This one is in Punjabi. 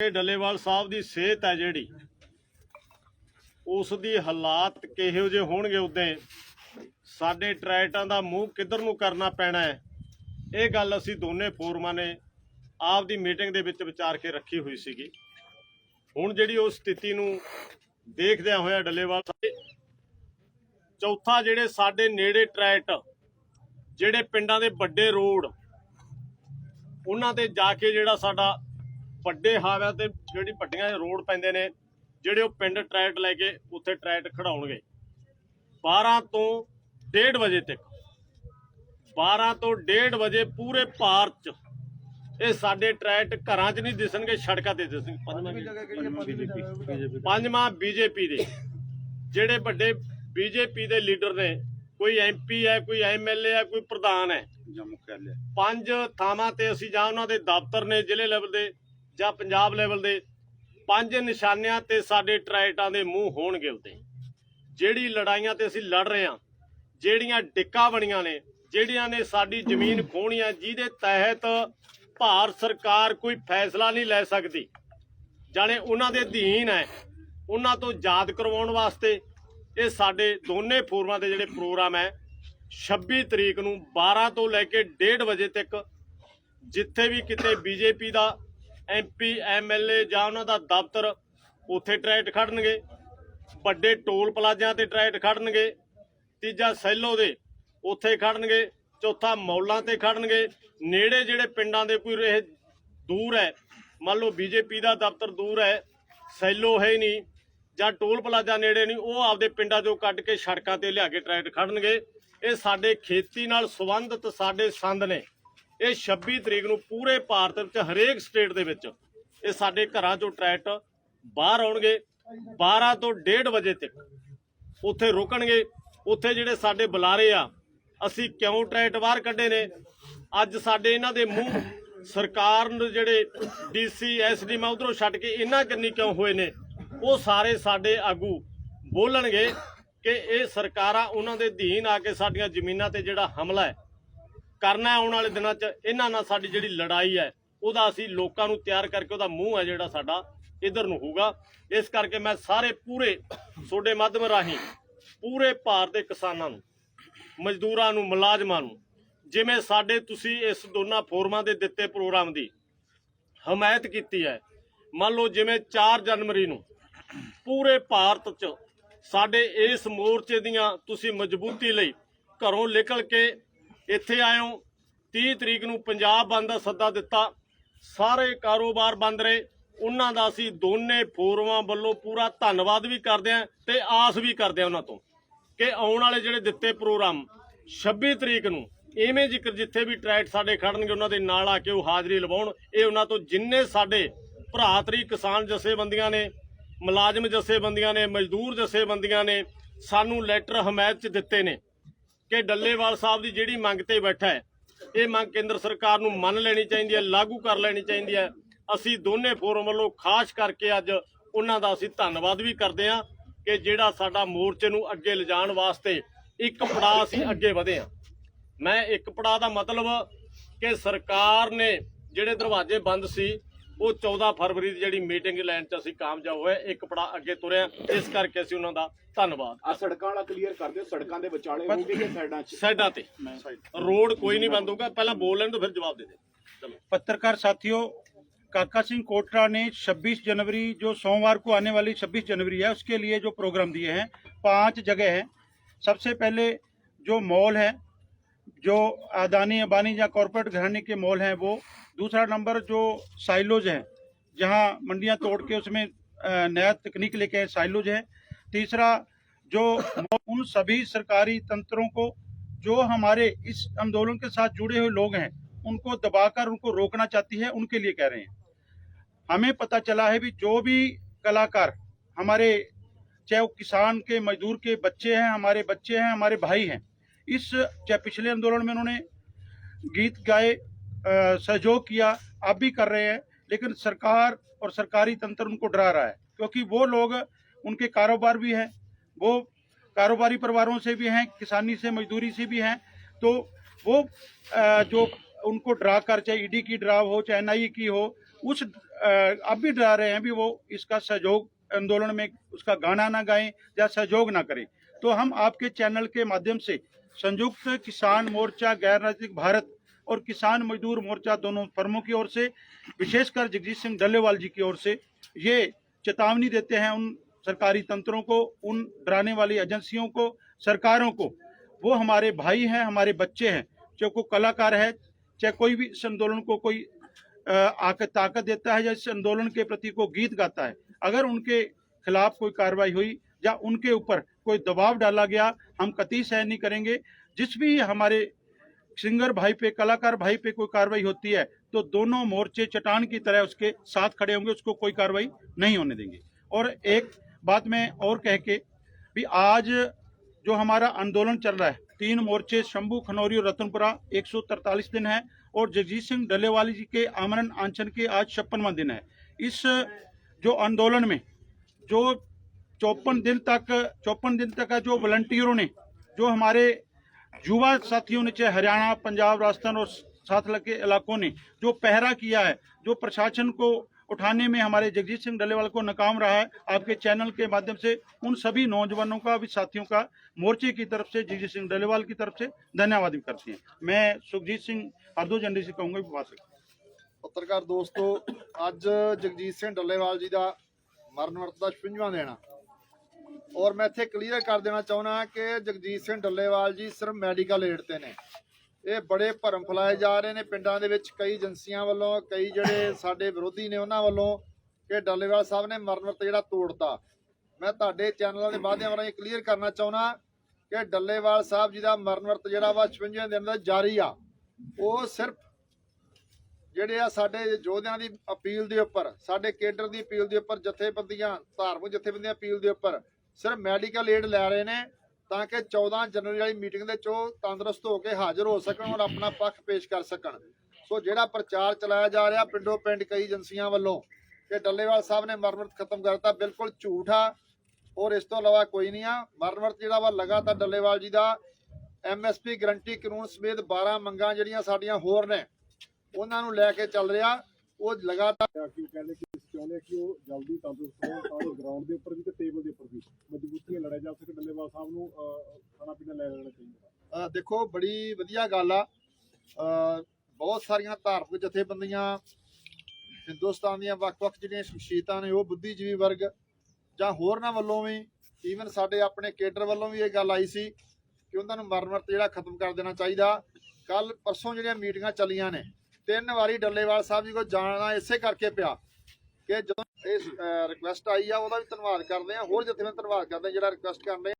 ਇਹ ਡੱਲੇਵਾਲ ਸਾਹਿਬ ਦੀ ਸਿਹਤ ਹੈ ਜਿਹੜੀ। ਉਸ ਦੀ ਹਾਲਾਤ ਕਿਹੋ ਜਿਹੇ ਹੋਣਗੇ ਉਦੋਂ ਸਾਡੇ ਟਰੈਟਾਂ ਦਾ ਮੂੰਹ ਕਿੱਧਰ ਨੂੰ ਕਰਨਾ ਪੈਣਾ ਹੈ? ਇਹ ਗੱਲ ਅਸੀਂ ਦੋਨੇ ਫੋਰਮਾਂ ਨੇ ਆਪ ਦੀ ਮੀਟਿੰਗ ਦੇ ਵਿੱਚ ਵਿਚਾਰ ਕੇ ਰੱਖੀ ਹੋਈ ਸੀਗੀ। ਹੁਣ ਜਿਹੜੀ ਉਸ ਸਥਿਤੀ ਨੂੰ ਦੇਖਦਿਆਂ ਹੋਇਆ ਡੱਲੇਵਾਲ ਸਾਹਿਬ, ਚੌਥਾ ਜਿਹੜੇ ਸਾਡੇ ਨੇੜੇ ਟਰੈਟ ਜਿਹੜੇ ਪਿੰਡਾਂ ਦੇ ਵੱਡੇ ਰੋਡ, ਉਹਨਾਂ ਤੇ ਜਾ ਕੇ ਜਿਹੜਾ ਸਾਡਾ ਵੱਡੇ ਹਾਵਿਆਂ ਤੇ ਜਿਹੜੀ ਵੱਡੀਆਂ ਰੋਡ ਪੈਂਦੇ ਨੇ ਜਿਹੜੇ ਉਹ ਪਿੰਡ ਟਰੈਟ ਲੈ ਕੇ ਉੱਥੇ ਟਰੈਟ ਖੜਾਉਣਗੇ। 12 ਤੋਂ 1:30 ਵਜੇ ਤੱਕ 12 ਤੋਂ 1:30 ਵਜੇ ਪੂਰੇ ਭਾਰਤ ਚ ਇਹ ਸਾਡੇ ਟਰੈਟ ਘਰਾਂ 'ਚ ਨਹੀਂ ਦਿਸਣਗੇ ਸੜਕਾਂ ਤੇ ਦਿਸਣਗੇ। ਪੰਜਵਾਂ ਬੀਜੇਪੀ ਦੇ। ਜਿਹੜੇ ਵੱਡੇ ਬੀਜੇਪੀ ਦੇ ਲੀਡਰ ਨੇ ਕੋਈ ਐਮਪੀ ਹੈ ਕੋਈ ਐਮਐਲਏ ਹੈ ਕੋਈ ਪ੍ਰਧਾਨ ਹੈ। ਜਾਂ ਮੁਖਿਆਲੇ ਪੰਜ ਥਾਵਾਂ ਤੇ ਅਸੀਂ ਜਾਂ ਉਹਨਾਂ ਦੇ ਦਫ਼ਤਰ ਨੇ ਜ਼ਿਲ੍ਹੇ ਲੈਵਲ ਦੇ ਜਾਂ ਪੰਜਾਬ ਲੈਵਲ ਦੇ ਪੰਜ ਨਿਸ਼ਾਨਿਆਂ ਤੇ ਸਾਡੇ ਟਰੈਟਾਂ ਦੇ ਮੂੰਹ ਹੋਣਗੇ ਉੱਤੇ ਜਿਹੜੀ ਲੜਾਈਆਂ ਤੇ ਅਸੀਂ ਲੜ ਰਹੇ ਹਾਂ, ਜਿਹੜੀਆਂ ਡਿੱਕਾ ਬਣੀਆਂ ਨੇ, ਜਿਹੜੀਆਂ ਨੇ ਸਾਡੀ ਜ਼ਮੀਨ ਖੋਹਣੀ ਖੋਹਣੀਆਂ ਜਿਹਦੇ ਤਹਿਤ ਭਾਰਤ ਸਰਕਾਰ ਕੋਈ ਫੈਸਲਾ ਨਹੀਂ ਲੈ ਸਕਦੀ। ਜਾਣੇ ਉਹਨਾਂ ਦੇ ਅਧੀਨ ਹੈ, ਉਹਨਾਂ ਤੋਂ ਯਾਦ ਕਰਵਾਉਣ ਵਾਸਤੇ ਇਹ ਸਾਡੇ ਦੋਨੇ ਫੋਰਮਾਂ ਦੇ ਜਿਹੜੇ ਪ੍ਰੋਗਰਾਮ ਹੈ 26 ਤਰੀਕ ਨੂੰ 12 ਤੋਂ ਲੈ ਕੇ 1:30 ਵਜੇ ਤੱਕ ਜਿੱਥੇ ਵੀ ਕਿਤੇ ਬੀਜੇਪੀ ਦਾ ਐਮਪੀ ਐਮਐਲਏ ਜਾਂ ਉਹਨਾਂ ਦਾ ਦਫ਼ਤਰ ਉੱਥੇ ਟਰੈਕਟ ਖੜਨਗੇ, ਵੱਡੇ ਟੋਲ ਪਲਾਜ਼ਿਆਂ ਤੇ ਟਰੈਕਟ ਖੜਨਗੇ, ਤੀਜਾ ਸੈਲੋ ਦੇ ਉੱਥੇ ਖੜਨਗੇ, ਚੌਥਾ ਮੌਲਾਂ ਤੇ ਖੜਨਗੇ, ਨੇੜੇ ਜਿਹੜੇ ਪਿੰਡਾਂ ਦੇ ਕੋਈ ਇਹ ਦੂਰ ਹੈ, ਮੰਨ ਲਓ ਬੀਜੇਪੀ ਦਾ ਦਫ਼ਤਰ ਦੂਰ ਹੈ, ਸੈਲੋ ਹੈ ਨਹੀਂ ਜਾਂ ਟੋਲ ਪਲਾਜ਼ਾ ਨੇੜੇ ਨਹੀਂ, ਉਹ ਆਪਦੇ ਪਿੰਡਾਂ ਚੋਂ ਕੱਢ ਕੇ ਸੜਕਾਂ ਤੇ ਲਿਆ ਕੇ ਟਰੈਕਟ ਖੜਨਗੇ। ਇਹ ਸਾਡੇ ਖੇਤੀ ਨਾਲ ਸੰਬੰਧਿਤ ਸਾਡੇ ਸੰਦ ਨੇ। ਇਹ 26 ਤਰੀਕ ਨੂੰ ਪੂਰੇ ਭਾਰਤ ਵਿੱਚ ਹਰੇਕ ਸਟੇਟ ਦੇ ਵਿੱਚ ਇਹ ਸਾਡੇ ਘਰਾਂ ਚੋਂ ਟਰੈਕਟ ਬਾਹਰ ਆਉਣਗੇ 12 ਤੋਂ 1:30 ਵਜੇ ਤੱਕ ਉੱਥੇ ਰੁਕਣਗੇ। ਉੱਥੇ ਜਿਹੜੇ ਸਾਡੇ ਬੁਲਾਰੇ ਆ, ਅਸੀਂ ਕਿਉਂ ਟਰੈਕਟ ਬਾਹਰ ਕੱਢੇ ਨੇ? ਅੱਜ ਸਾਡੇ ਇਹਨਾਂ ਦੇ ਮੂੰਹ ਸਰਕਾਰ ਨੂੰ ਜਿਹੜੇ ਡੀਸੀ ਐਸਡੀ ਮੈਂ ਉਧਰੋਂ ਛੱਡ ਕੇ ਇਹਨਾਂ ਕੰਨੀ ਕਿਉਂ ਹੋਏ ਨੇ? ਉਹ ਸਾਰੇ ਸਾਡੇ ਆਗੂ ਬੋਲਣਗੇ ਕਿ ਇਹ ਸਰਕਾਰਾਂ ਉਹਨਾਂ ਦੇ ਅਧੀਨ ਆ ਕੇ ਸਾਡੀਆਂ ਜ਼ਮੀਨਾਂ ਤੇ ਜਿਹੜਾ ਹਮਲਾ ਹੈ ਕਰਨਾ ਆਉਣ ਵਾਲੇ ਦਿਨਾਂ 'ਚ, ਇਹਨਾਂ ਨਾਲ ਸਾਡੀ ਜਿਹੜੀ ਲੜਾਈ ਹੈ, ਉਹਦਾ ਅਸੀਂ ਲੋਕਾਂ ਨੂੰ ਤਿਆਰ ਕਰਕੇ ਉਹਦਾ ਮੂੰਹ ਹੈ ਜਿਹੜਾ ਸਾਡਾ, ਇਧਰ ਨੂੰ ਹੋਊਗਾ। ਇਸ ਕਰਕੇ ਮੈਂ ਸਾਰੇ ਪੂਰੇ ਤੁਹਾਡੇ ਮਾਧਿਅਮ ਰਾਹੀਂ, ਪੂਰੇ ਭਾਰਤ ਦੇ ਕਿਸਾਨਾਂ ਨੂੰ, ਮਜ਼ਦੂਰਾਂ ਨੂੰ, ਮੁਲਾਜ਼ਮਾਂ ਨੂੰ, ਜਿਵੇਂ ਸਾਡੇ ਤੁਸੀਂ ਇਸ ਦੋਨਾਂ ਫੋਰਮਾਂ ਦੇ ਦਿੱਤੇ ਪ੍ਰੋਗਰਾਮ ਦੀ ਹਮਾਇਤ ਕੀਤੀ ਹੈ, ਮੰਨ ਲਓ ਜਿਵੇਂ 4 ਜਨਵਰੀ ਨੂੰ ਪੂਰੇ ਭਾਰਤ 'ਚ ਸਾਡੇ ਇਸ ਮੋਰਚੇ ਦੀਆਂ ਤੁਸੀਂ ਮਜ਼ਬੂਤੀ ਲਈ ਘਰੋਂ ਨਿਕਲ ਕੇ ਇੱਥੇ ਆਇਓ 30 ਤਰੀਕ ਨੂੰ ਪੰਜਾਬ ਬੰਦ ਦਾ ਸੱਦਾ ਦਿੱਤਾ। ਸਾਰੇ ਕਾਰੋਬਾਰ ਬੰਦ ਰਹੇ। ਉਹਨਾਂ ਦਾ ਅਸੀਂ ਦੋਨੇ ਫੋਰਮਾਂ ਵੱਲੋਂ ਪੂਰਾ ਧੰਨਵਾਦ ਵੀ ਕਰਦੇ ਹਾਂ ਤੇ ਆਸ ਵੀ ਕਰਦੇ ਹਾਂ ਉਹਨਾਂ ਤੋਂ ਕਿ ਆਉਣ ਵਾਲੇ ਜਿਹੜੇ ਦਿੱਤੇ ਪ੍ਰੋਗਰਾਮ 26 ਤਰੀਕ ਨੂੰ ਇਵੇਂ ਜ਼ਿਕਰ ਜਿੱਥੇ ਵੀ ਟਰੈਕਟ ਸਾਡੇ ਖੜਨਗੇ, ਉਹਨਾਂ ਦੇ ਨਾਲ ਆ ਕੇ ਉਹ ਹਾਜ਼ਰੀ ਲਵਾਉਣ। ਇਹ ਉਹਨਾਂ ਤੋਂ ਜਿੰਨੇ ਸਾਡੇ ਭਰਾਤਰੀ ਕਿਸਾਨ ਜਥੇਬੰਦੀਆਂ ਨੇ, ਮੁਲਾਜ਼ਮ ਜਥੇਬੰਦੀਆਂ ਨੇ, ਮਜ਼ਦੂਰ ਜਥੇਬੰਦੀਆਂ ਨੇ, ਸਾਨੂੰ ਲੈਟਰ ਹਮਾਇਤ ਚ ਦਿੱਤੇ ਨੇ। ਕਿ ਡੱਲੇਵਾਲ ਸਾਹਿਬ ਦੀ ਜਿਹੜੀ ਮੰਗ ਤੇ ਬੈਠਾ ਹੈ, ਇਹ ਮੰਗ ਕੇਂਦਰ ਸਰਕਾਰ ਨੂੰ ਮੰਨ ਲੈਣੀ ਚਾਹੀਦੀ ਹੈ, ਲਾਗੂ ਕਰ ਲੈਣੀ ਚਾਹੀਦੀ ਹੈ। ਅਸੀਂ ਦੋਨੇ ਫੋਰਮ ਵੱਲੋਂ ਖਾਸ ਕਰਕੇ ਅੱਜ ਉਹਨਾਂ ਦਾ ਅਸੀਂ ਧੰਨਵਾਦ ਵੀ ਕਰਦੇ ਹਾਂ ਕਿ ਜਿਹੜਾ ਸਾਡਾ ਮੋਰਚੇ ਨੂੰ ਅੱਗੇ ਲਿਜਾਣ ਵਾਸਤੇ ਇੱਕ ਪੜਾਅ ਅਸੀਂ ਅੱਗੇ ਵਧੇ ਹਾਂ। ਮੈਂ ਇੱਕ ਪੜਾਅ ਦਾ ਮਤਲਬ ਕਿ ਸਰਕਾਰ ਨੇ ਜਿਹੜੇ ਦਰਵਾਜ਼ੇ ਬੰਦ ਸੀ ਉਹ 14 ਫਰਵਰੀ ਦੀ ਜਿਹੜੀ ਮੀਟਿੰਗ ਲੈਣ ਚ ਅਸੀਂ ਕਾਮਯਾਬ ਹੋਏ ਇੱਕ ਪੜਾਅ ਅੱਗੇ ਤੁਰਿਆ ਇਸ ਕਰਕੇ ਅਸੀਂ ਉਹਨਾਂ ਦਾ ਧੰਨਵਾਦ ਆ ਸੜਕਾਂ ਵਾਲਾ ਕਲੀਅਰ ਕਰ ਦਿਓ ਸੜਕਾਂ ਦੇ ਵਿਚਾਲੇ ਹੋਊਗੀ ਕਿ ਸਾਈਡਾਂ 'ਚ ਸਾਈਡਾਂ ਤੇ ਰੋਡ ਕੋਈ ਨਹੀਂ ਬੰਦ ਹੋਊਗਾ ਪਹਿਲਾਂ ਬੋਲ ਲੈਣ ਤੋਂ ਫਿਰ ਜਵਾਬ ਦੇ ਦੇ ਚਲੋ पत्रकार साथियों काका सिंह कोटरा ने 26 जनवरी जो सोमवार को आने वाली 26 जनवरी है उसके लिए जो प्रोग्राम दिए हैं पांच जगह हैं सबसे पहले जो मॉल है जो अदानी अबानी या कॉरपोरेट घराने के मॉल हैं वो दूसरा नंबर जो साइलोज हैं, जहाँ मंडियाँ तोड़ के उसमें नया तकनीक लेके साइलोज है। तीसरा, जो उन सभी सरकारी तंत्रों को, जो हमारे इस आंदोलन के साथ जुड़े हुए लोग हैं, उनको दबाकर उनको रोकना चाहती है, उनके लिए कह रहे हैं। हमें पता चला है भी जो भी कलाकार, हमारे, चाहे वो किसान के, मजदूर के बच्चे हैं, हमारे बच्चे हैं, हमारे भाई हैं, इस, चाहे पिछले आंदोलन में उन्होंने गीत गाए सहयोग किया, आप भी कर रहे हैं, लेकिन सरकार और सरकारी तंत्र उनको डरा रहा है, क्योंकि वो लोग, उनके कारोबार भी हैं, वो कारोबारी परिवारों से भी हैं, किसानी से, मजदूरी से भी हैं तो वो जो उनको डरा कर, चाहे ईडी की ड्राव हो, चाहे एनआईए की हो, उस अब भी डरा रहे हैं भी वो इसका सहयोग, आंदोलन में उसका गाना ना गाएँ, या सहयोग ना करें। तो हम आपके चैनल के माध्यम से संयुक्त किसान मोर्चा गैर राजनीतिक भारत और किसान मजदूर मोर्चा दोनों फर्मों की ओर से विशेषकर जगजीत सिंह डल्लेवाल जी की ओर से ये चेतावनी देते हैं उन सरकारी तंत्रों को उन डराने वाली एजेंसियों को सरकारों को। वो हमारे भाई हैं हमारे बच्चे हैं चाहे कोई कलाकार है चाहे कोई भी इस आंदोलन को कोई अ, आक ताकत देता है या इस आंदोलन के प्रति को गीत गाता है। अगर उनके खिलाफ कोई कार्रवाई हुई या उनके ऊपर कोई दबाव डाला गया हम कतई सहन नहीं करेंगे। जिस भी हमारे सिंगर भाई पे, कलाकार भाई पे कोई कार्रवाई होती है तो दोनों मोर्चे चट्टान की तरह उसके साथ खड़े होंगे, उसको कोई कार्रवाई नहीं होने देंगे। और एक बात मैं और कह के भी, आज जो हमारा आंदोलन चल रहा है, तीन मोर्चे, शंभू, खनौरी और रतनपुरा 143 दिन है, और जगजीत सिंह डल्लेवाली जी के आमरण आंचन के आज छप्पनवा दिन है। इस जो आंदोलन में, जो चौपन दिन तक, चौपन दिन तक का जो वॉलंटियरों ने, जो हमारे युवा साथियों ने चाहे हरियाणा पंजाब राजस्थान और साथ लगे इलाकों ने जो पहरा किया है जो प्रशासन को उठाने में हमारे जगजीत सिंह डल्लेवाल को नाकाम रहा है आपके चैनल के माध्यम से उन सभी नौजवानों का भी साथियों का मोर्चे की तरफ से जगजीत सिंह डल्लेवाल की तरफ से धन्यवाद भी करते हैं मैं सुखजीत सिंह हरदो झंडे से कहूंगा भी बात ਪੱਤਰਕਾਰ ਦੋਸਤੋ ਅੱਜ ਜਗਜੀਤ ਸਿੰਘ ਡੱਲੇਵਾਲ ਜੀ ਦਾ ਮਰਨ ਵਰਤ ਦਾ 56ਵਾਂ ਦੇਣਾ ਔਰ ਮੈਂ ਇੱਥੇ ਕਲੀਅਰ ਕਰ ਦੇਣਾ ਚਾਹੁੰਦਾ ਕਿ ਜਗਜੀਤ ਸਿੰਘ ਡੱਲੇਵਾਲ ਜੀ ਸਿਰਫ ਮੈਡੀਕਲ ਏਡ ਤੇ ਨੇ। ਇਹ ਬੜੇ ਭਰਮ ਫੈਲਾਏ ਜਾ ਰਹੇ ਨੇ ਪਿੰਡਾਂ ਦੇ ਵਿੱਚ, ਕਈ ਏਜੰਸੀਆਂ ਵੱਲੋਂ, ਕਈ ਜਿਹੜੇ ਸਾਡੇ ਵਿਰੋਧੀ ਨੇ ਉਹਨਾਂ ਵੱਲੋਂ ਕਿ ਡੱਲੇਵਾਲ ਸਾਹਿਬ ਨੇ ਮਰਨ ਵਰਤ ਜਿਹੜਾ ਤੋੜਤਾ। ਮੈਂ ਤੁਹਾਡੇ ਚੈਨਲਾਂ ਦੇ ਮਾਧਿਅਮ ਰਾਹੀਂ ਕਲੀਅਰ ਕਰਨਾ ਚਾਹੁੰਦਾ ਕਿ ਡੱਲੇਵਾਲ ਸਾਹਿਬ ਜੀ ਦਾ ਮਰਨ ਵਰਤ ਜਿਹੜਾ ਵਾ 56 ਦਿਨ ਦਾ ਜਾਰੀ ਆ। ਉਹ ਸਿਰਫ ਜਿਹੜੇ ਆ ਸਾਡੇ ਯੋਧਿਆਂ ਦੀ ਅਪੀਲ ਦੇ ਉੱਪਰ, ਸਾਡੇ ਕੇਡਰ ਦੀ ਅਪੀਲ ਦੇ ਉੱਪਰ, ਜਥੇਬੰਦੀਆਂ, ਧਾਰਮਿਕ ਜਥੇਬੰਦੀਆਂ ਅਪੀਲ ਦੇ ਉੱਪਰ ਸਿਰਫ ਮੈਡੀਕਲ ਏਡ ਲੈ ਰਹੇ ਨੇ ਤਾਂ ਕਿ 14 ਜਨਵਰੀ ਵਾਲੀ ਮੀਟਿੰਗ ਦੇ ਚੋਂ ਤੰਦਰੁਸਤ ਹੋ ਕੇ ਹਾਜ਼ਰ ਹੋ ਸਕਣ ਔਰ ਆਪਣਾ ਪੱਖ ਪੇਸ਼ ਕਰ ਸਕਣ। ਸੋ ਜਿਹੜਾ ਪ੍ਰਚਾਰ ਚਲਾਇਆ ਜਾ ਰਿਹਾ ਪਿੰਡੋ ਪਿੰਡ ਕਈ ਏਜੰਸੀਆਂ ਵੱਲੋਂ ਕਿ ਡੱਲੇਵਾਲ ਸਾਹਿਬ ਨੇ ਮਰਮਤ ਖਤਮ ਕਰਤਾ, ਬਿਲਕੁਲ ਝੂਠ ਆ। ਔਰ ਇਸ ਤੋਂ ਇਲਾਵਾ ਕੋਈ ਨਹੀਂ ਆ। ਮਰਮਤ ਜਿਹੜਾ ਵਾ ਲਗਾਤਾਰ ਡੱਲੇਵਾਲ ਜੀ ਦਾ ਐਮਐਸਪੀ ਗਰੰਟੀ ਕਾਨੂੰਨ ਸਮੇਤ 12 ਮੰਗਾਂ ਜਿਹੜੀਆਂ ਸਾਡੀਆਂ ਹੋਰ ਨੇ, ਉਹਨਾਂ ਨੂੰ ਲੈ ਕੇ ਚੱਲ ਰਿਹਾ। ਉਹ ਲਗਾਤਾਰ ਕਿ ਕਹਿੰਦੇ ਕਿ ਅਸੀਂ ਚਾਹੁੰਦੇ ਹਾਂ ਕਿ ਉਹ ਜਲਦੀ ਤੰਦਰੁਸਤ ਹੋਣ, ਤਾਂ ਜੋ ਗਰਾਊਂਡ ਦੇ ਉੱਪਰ ਵੀ ਤੇ ਟੇਬਲ ਦੇ ਉੱਪਰ ਵੀ ਮਜ਼ਬੂਤੀਆਂ ਲੜਿਆ ਜਾ ਸਕੇ, ਡੱਲੇਵਾਲ ਸਾਹਿਬ ਨੂੰ ਖਾਣਾ ਪੀਣਾ ਲੈ ਲੈਣਾ ਚਾਹੀਦਾ। ਦੇਖੋ, ਬੜੀ ਵਧੀਆ ਗੱਲ ਆ। ਬਹੁਤ ਸਾਰੀਆਂ ਧਾਰਮਿਕ ਜਥੇਬੰਦੀਆਂ, ਹਿੰਦੁਸਤਾਨ ਦੀਆਂ ਵੱਖ-ਵੱਖ ਜਿਹੜੀਆਂ ਸ਼ਖਸੀਅਤਾਂ ਨੇ, ਉਹ ਬੁੱਧੀਜੀਵੀ ਵਰਗ ਜਾਂ ਹੋਰਨਾਂ ਵੱਲੋਂ ਵੀ ਈਵਨ ਸਾਡੇ ਆਪਣੇ ਕੇਡਰ ਵੱਲੋਂ ਵੀ ਇਹ ਗੱਲ ਆਈ ਸੀ ਕਿ ਉਹਨਾਂ ਨੂੰ ਮਰਨ ਵਰਤ ਜਿਹੜਾ ਖਤਮ ਕਰ ਦੇਣਾ ਚਾਹੀਦਾ। ਕੱਲ ਪਰਸੋਂ ਜਿਹੜੀਆਂ ਮੀਟਿੰਗਾਂ ਚੱਲੀਆਂ ਨੇ ਤਿੰਨ ਵਾਰੀ ਡੱਲੇਵਾਲ ਸਾਹਿਬ ਜੀ ਕੋਲ ਜਾਣਾ ਇਸੇ ਕਰਕੇ ਪਿਆ ਕਿ ਜਦੋਂ ਇਹ ਰਿਕੁਐਸਟ ਆਈ ਆ, ਉਹਦਾ ਵੀ ਧੰਨਵਾਦ ਕਰਦੇ ਆ। ਹੋਰ ਜਿੱਥੇ ਮੈਂ ਧੰਨਵਾਦ ਕਰਦੇ, ਜਿਹੜਾ ਰਿਕੁਐਸਟ ਕਰਦੇ